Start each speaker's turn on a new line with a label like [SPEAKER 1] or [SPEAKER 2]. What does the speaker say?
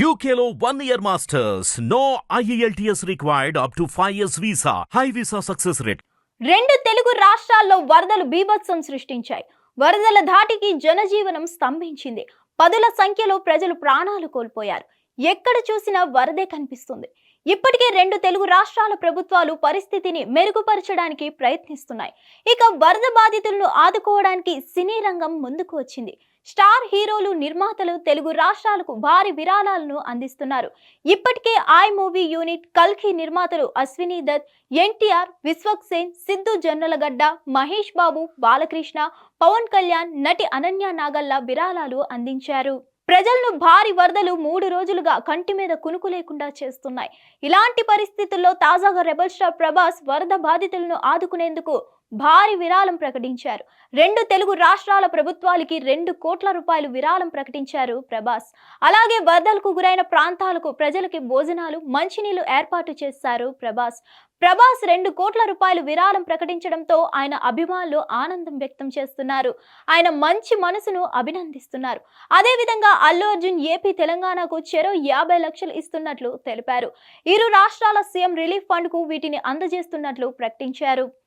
[SPEAKER 1] యూకేలో one year masters no E IELTS required up to 5 years visa. High visa success rate.
[SPEAKER 2] రెండు తెలుగు రాష్ట్రాల్లో వరదలు బీభత్సం సృష్టించాయి. వరదల ధాటికి జనజీవనం స్తంభించింది. పదుల సంఖ్యలో ప్రజలు ప్రాణాలు కోల్పోయారు. ఎక్కడ చూసినా వరదే కనిపిస్తుంది. ఇప్పటికే రెండు తెలుగు రాష్ట్రాల ప్రభుత్వాలు పరిస్థితిని మెరుగుపరచడానికి ప్రయత్నిస్తున్నాయి. ఇక వరద బాధితులను ఆదుకోవడానికి సినీ రంగం ముందుకు వచ్చింది. స్టార్ హీరోలు నిర్మాతలు తెలుగు రాష్ట్రాలకు భారీ విరాళాలను అందిస్తున్నారు. ఇప్పటికే ఐ మూవీ యూనిట్ కల్కి నిర్మాతలు అశ్విని దత్ ఎన్టీఆర్ విశ్వక్ సేన్ సిద్ధు జొన్నలగడ్డ మహేష్ బాబు బాలకృష్ణ పవన్ కళ్యాణ్ నటి అనన్య నాగల్ల విరాళాలు అందించారు. ప్రజలను భారీ వరదలు మూడు రోజులుగా కంటి మీద కునుకు లేకుండా చేస్తున్నాయి. ఇలాంటి పరిస్థితుల్లో తాజాగా రెబల్ స్టార్ ప్రభాస్ వరద బాధితులను ఆదుకునేందుకు భారీ విరాళం ప్రకటించారు. రెండు తెలుగు రాష్ట్రాల ప్రభుత్వాలకి రెండు కోట్ల రూపాయలు విరాళం ప్రకటించారు ప్రభాస్. అలాగే వరదలకు గురైన ప్రాంతాలకు ప్రజలకి భోజనాలు మంచినీళ్ళు ఏర్పాటు చేశారు ప్రభాస్. ప్రభాస్ రెండు కోట్ల రూపాయలు విరాళం ప్రకటించడంతో ఆయన అభిమానులు ఆనందం వ్యక్తం చేస్తున్నారు. ఆయన మంచి మనసును అభినందిస్తున్నారు. అదేవిధంగా అల్లు అర్జున్ ఏపీ తెలంగాణకు చెరో యాభై లక్షలు ఇస్తున్నట్లు తెలిపారు. ఇరు రాష్ట్రాల సీఎం రిలీఫ్ ఫండ్కు వీటిని అందజేస్తున్నట్లు ప్రకటించారు.